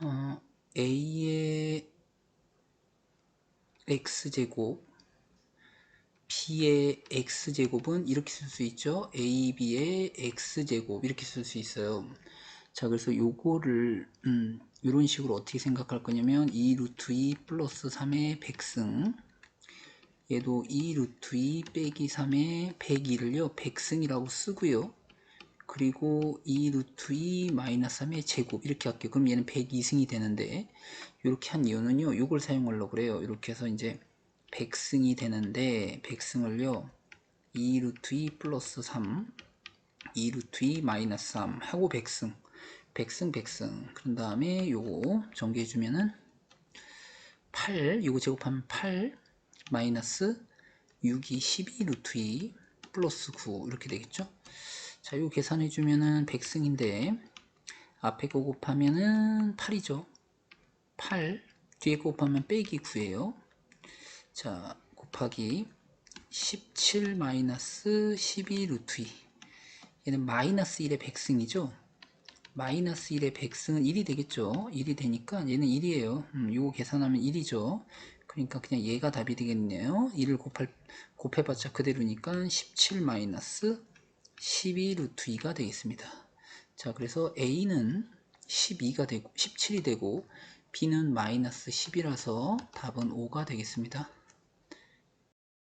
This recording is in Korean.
어, A의 x제곱 B의 x제곱은 이렇게 쓸 수 있죠. AB의 x제곱 이렇게 쓸 수 있어요. 자 그래서 요거를 음, 이런 식으로 어떻게 생각할 거냐면 2 루트 2 플러스 3의 100승 얘도 2 루트 2 빼기 3의 102를요 100승이라고 쓰고요 그리고 2 루트 2 마이너스 3의 제곱 이렇게 할게요. 그럼 얘는 102승이 되는데 이렇게 한 이유는요. 이걸 사용하려고 그래요. 이렇게 해서 이제 100승이 되는데 100승을요. 2 루트 2 플러스 3 2 루트 2 마이너스 3 하고 100승 100승 100승. 그런 다음에 요거 전개해 주면은 8 요거 제곱하면 8 마이너스 6이 12 루트 2 플러스 9 이렇게 되겠죠 자 요거 계산해 주면은 100승인데 앞에 거 곱하면은 8이죠. 8 뒤에 거 곱하면 빼기 9예요. 자 곱하기 17 마이너스 12 루트 2 얘는 마이너스 1의 100승이죠. 마이너스 1의 100승은 1이 되겠죠. 1이 되니까 얘는 1이에요. 음, 요거 계산하면 1이죠. 그러니까 그냥 얘가 답이 되겠네요. 1을 곱할, 곱해봤자 그대로니까 17 마이너스 12 루트 2가 되겠습니다. 자 그래서 A는 12가 되고 17이 되고 B는 마이너스 10이라서 답은 5가 되겠습니다